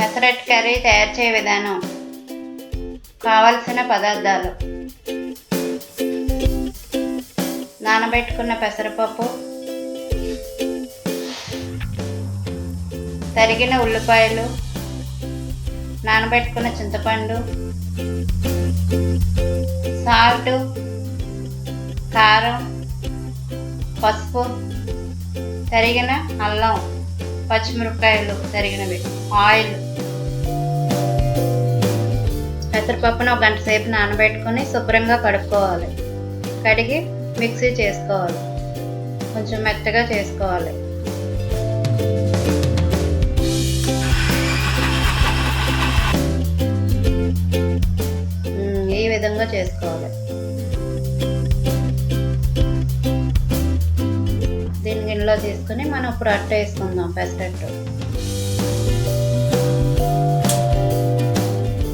Pesarattu curry తయారు చేయ విధానం. కావలసిన పదార్థాలు. నానబెట్టుకున్న పెసరపప్పు. తరిగిన ఉల్లిపాయలు. నానబెట్టుకున్న చింతపండు. సాల్ట్ కారం పసుపు తరిగిన అల్లం. పచ్చిమిరపకాయలు తరిగినవి ఆయిల్. పెసరపప్పును ఒక గంట సేపు నానబెట్టుకొని శుభ్రంగా కడుక్కోవాలి. కడిగి మిక్సీ చేసుకోవాలి. కొంచెం మెత్తగా చేసుకోవాలి. ఈ విధంగా చేసుకోవాలి. తీసుకుని మనం ఇప్పుడు అట్ట వేసుకుందాం పెసరట్టు.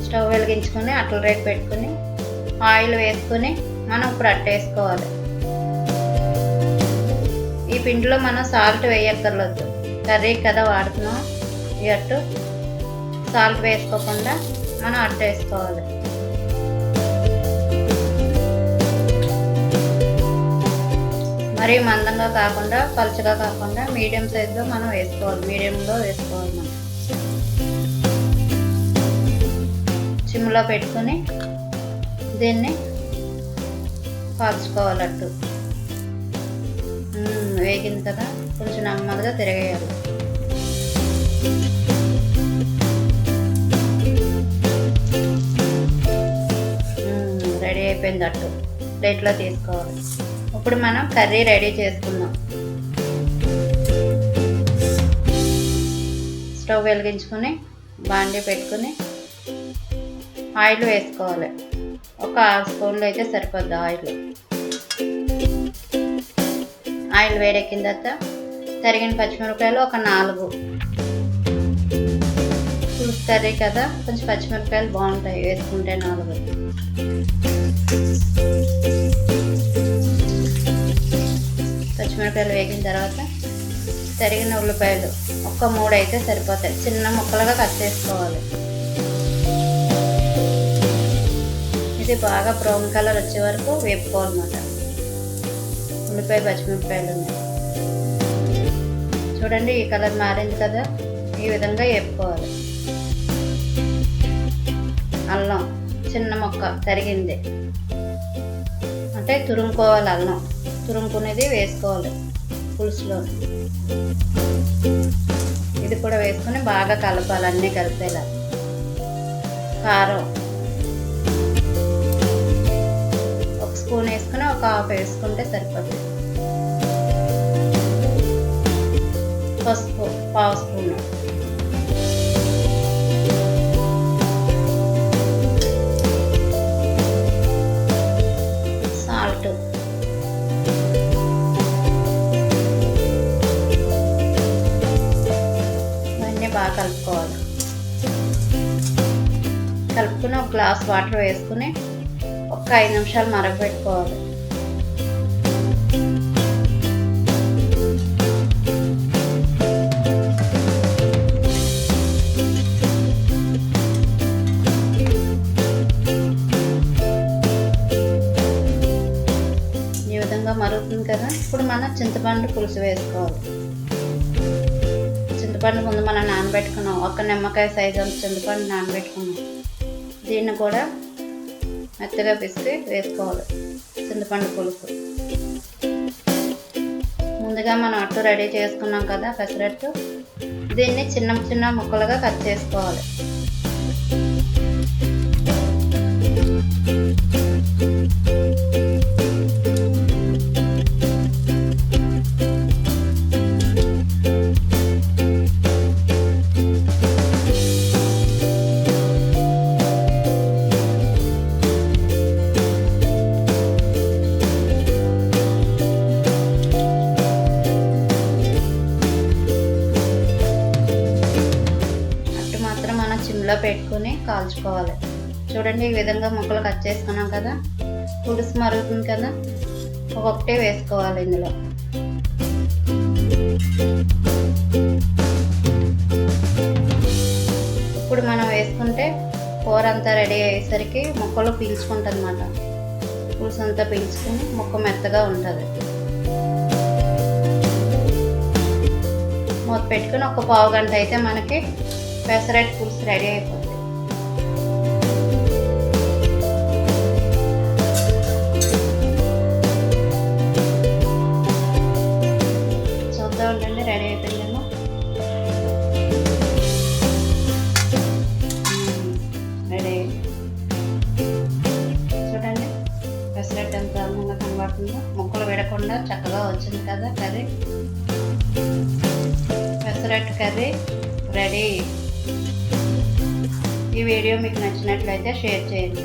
స్టవ్ వెలిగించుకొని అట్ల రేట్ పెట్టుకుని ఆయిల్ వేసుకుని మనం ఇప్పుడు అట్ట వేసుకోవాలి. ఈ పిండిలో మనం సాల్ట్ వేయక్కర్లేదు. కర్రీ కదా వాడుతున్నాం. ఈ అట్టు సాల్ట్ వేసుకోకుండా మనం అట్ట వేసుకోవాలి. మరీ మందంగా కాకుండా పలుచగా కాకుండా మీడియం సైజులో మనం వేసుకోవాలి. మీడియంలో వేసుకోవాలి మనం. సిమ్లో పెట్టుకొని దీన్ని కాల్చుకోవాలట్టు వేగింది కదా. కొంచెం నెమ్మదిగా తిరగేయాలి. రెడీ అయిపోయింది అట్టు ప్లేట్లో తీసుకోవాలి. ఇప్పుడు మనం కర్రీ రెడీ చేసుకుందాం. స్టవ్ వెలిగించుకొని బాండీ పెట్టుకుని ఆయిల్ వేసుకోవాలి. ఒక ఆరు స్పూన్లు అయితే సరిపోద్ది ఆయిల్. ఆయిల్ వేడెక్కిన తర్వాత తరిగిన పచ్చిమిరపకాయలు ఒక నాలుగు. పులుసు కర్రీ కదా కొంచెం పచ్చిమిరపకాయలు బాగుంటాయి వేసుకుంటే నాలుగు. పచ్చిమిరపకాయలు వేగిన తర్వాత తరిగిన ఉల్లిపాయలు ఒక్క మూడు అయితే సరిపోతాయి. చిన్న ముక్కలుగా కట్ చేసుకోవాలి. ఇది బాగా బ్రౌన్ కలర్ వచ్చే వరకు వేపుకోవాలన్నమాట. ఉల్లిపాయ పచ్చిమిరపకాయలు ఉన్నాయి. చూడండి ఈ కలర్ మారింది కదా? ఈ విధంగా వేపుకోవాలి. అల్లం చిన్న మొక్క తరిగింది. అంటే తురుముకోవాలి అల్లం. తురుముకునేది వేసుకోవాలి పులుసులో ఇది కూడా వేసుకొని బాగా కలపాలి అన్నీ కలిపేలా. కారం. ఒక స్పూన్ వేసుకుని ఒక హాఫ్ వేసుకుంటే సరిపోతుంది. పసుపు పావు స్పూన్. కలుపుకుని ఒక గ్లాస్ వాటర్ వేసుకుని ఒక ఐదు నిమిషాలు మరగబెట్టుకోవాలి. ఈ విధంగా మరుగుతుంది కదా? ఇప్పుడు మనం చింతపండు పులుసు వేసుకోవాలి. చింతపండు ముందు మనం నానబెట్టుకున్నాం. ఒక నిమ్మకాయ సైజు అంత చింతపండు నానబెట్టుకున్నాం. దీన్ని కూడా మెత్తగా పిసికి వేసుకోవాలి. చింతపండు పులుసు ముందుగా మనం అట్టు రెడీ చేసుకున్నాం కదా పెసరట్టు. దీన్ని చిన్న చిన్న ముక్కలుగా కట్ చేసుకోవాలి. మనం పెట్టుకుని కాల్చుకోవాలి. చూడండి ఈ విధంగా ముక్కలు కట్ చేసుకున్నాం కదా? పులుసు మరుగుతుంది కదా? ఒక్కొక్కటే వేసుకోవాలి ఇందులో. ఇప్పుడు మనం వేసుకుంటే కూర అంతా రెడీ అయ్యేసరికి ముక్కలు పీల్చుకుంటుంది అన్నమాట పులుసు అంతా పీల్చుకుని ముక్క మెత్తగా ఉంటుంది. మూత పెట్టుకుని ఒక పావు గంట అయితే మనకి పెసరట్టు పులుసు రెడీ అయిపోతుంది చూద్దాం ఉండండి రెడీ అయిపోయిందేమో రెడీ చూడండి. పెసరట్టు ఎంత అందంగా కనబడుతుందో ముక్కలు విడకుండా చక్కగా వచ్చింది కదా కర్రీ. పెసరట్టు కర్రీ. రెడీ ఈ వీడియో మీకు నచ్చినట్లయితే షేర్ చేయండి.